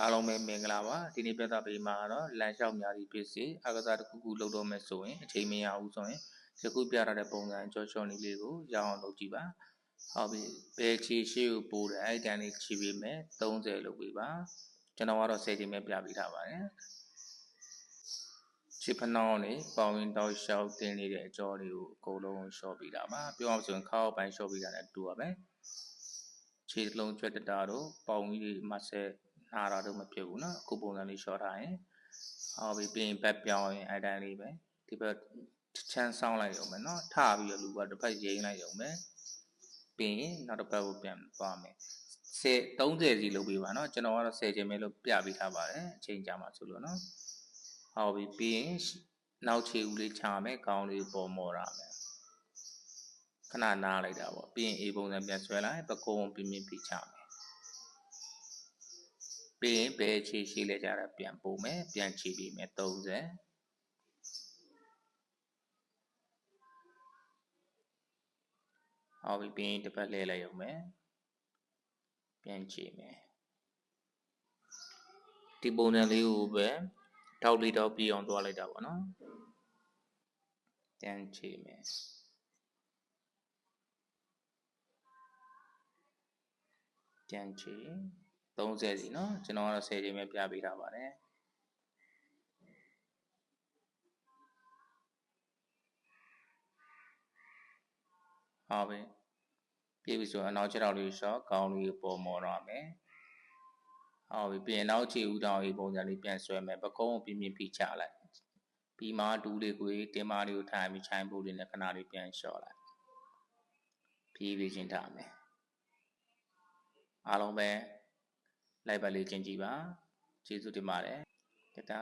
အားလုံးပဲမင်္ဂလာပါဒီနေ့ပြသပေးမှာကတော့လမ်းလျှောက်များသည့်ဖြစ်စီအကစားတစ်ခုခုလုပ်တော့မယ်ဆိုရင်အချိန်မရဘူးဆိုရင်ယခုပြထားတဲ့ပုံစံကြောချောနည်းလေးကိုရအောင်လုပ်ကြည့်ပါဟုတ်ပြီဘယ်ခြေရှိကိုပို့တယ်အဲ့တန်းလေးခြေပေးမယ်30လုပ်ပေးပါကျွန်တော်ကတော့10ချိန်ပဲပြပေးထားပါတယ်ခြေဖနှောင်းလေးပေါင်ရင်တောက်လျှောက်တင်နေတဲ့အကြောလေးကိုအကုန်လုံးရှော့ပေးတာပါပြောအောင်ဆိုရင်ခါအောက်ပိုင်းရှော့ပေးတာနဲ့တူပါပဲခြေလုံးကျွတ်တတာတို့ပေါင်ကြီးတွေမဆက် နာတာတော့မဖြစ်ဘူးเนาะအခုပုံစံလေး short ထားရင်ဟောပြီးပြင်ဘက်ပြောင်းရင်အဲ့တိုင်းလေးပဲဒီဘက်ချမ်းဆောင်းလိုက်ရုံပဲเนาะထပြီးတော့လူကတစ်ဖက်ရိမ့်လိုက်ရုံပဲပြီးရင်နောက်တစ်ဖက်ကိုပြန်သွားမယ်10 30စီလုပ်ပေးပါเนาะကျွန်တော်ကတော့10ချိန်ပဲလို့ပြပေးထားပါတယ်အချိန်ကြာမှာဆိုလို့เนาะဟောပြီးပြီးရင်နောက်ခြေဦးလေးချမယ်ကောင်းလေးပေါ်မော်ရမယ်ခဏနားလိုက်တာပေါ့ပြီးရင် A ပုံစံပြန်ဆွဲလိုက်ပကုံးပြင်းပြင်းပြချမယ် ် ပြီးရင်ဘယ်ခြေရှိလဲကြတာပြန်ပို့မယ်ပြန်ခြေပြီးမယ်30ဟောပြီးပြီးရင်တစ်ပတ်လဲလိုက်ရုံပဲပြန်ခြေမယ်ဒီပုံစံလေးကိုပဲတောက်လေးတော့ပြီးအောင်သွားလိုက်တာပေါ့နော်ပြန်ခြေမယ်ပြန်ခြေ 30စီနော်ကျွန်တော်ကတော့10ချိန်ပဲပြပေးထားပါတယ်ဟုတ်ပြီပြေးပြီဆိုရင်အနောက်ခြေထောက်လေးရှော့ကောင်းလေးပေါ်မော်တော့မယ်ဟုတ်ပြီပြင်နောက်ခြေဦးတောင်လေးပုံစံလေးပြန်ဆွဲမယ်ပကုံးကိုပြင်းပြင်းဖိချလိုက်ပြီးမှဒူးလေးကိုတင်မာလေးကိုထိုင်ပြီးချိုင်းဖို့လေးနဲ့ခဏလေးပြန်လျှော့လိုက်ပြေးပြီးချင်းထားမယ်အားလုံးပဲ လိုက်ပါလေးကျင်ကြည့်ပါကျေးဇူးတင်ပါတယ်တတ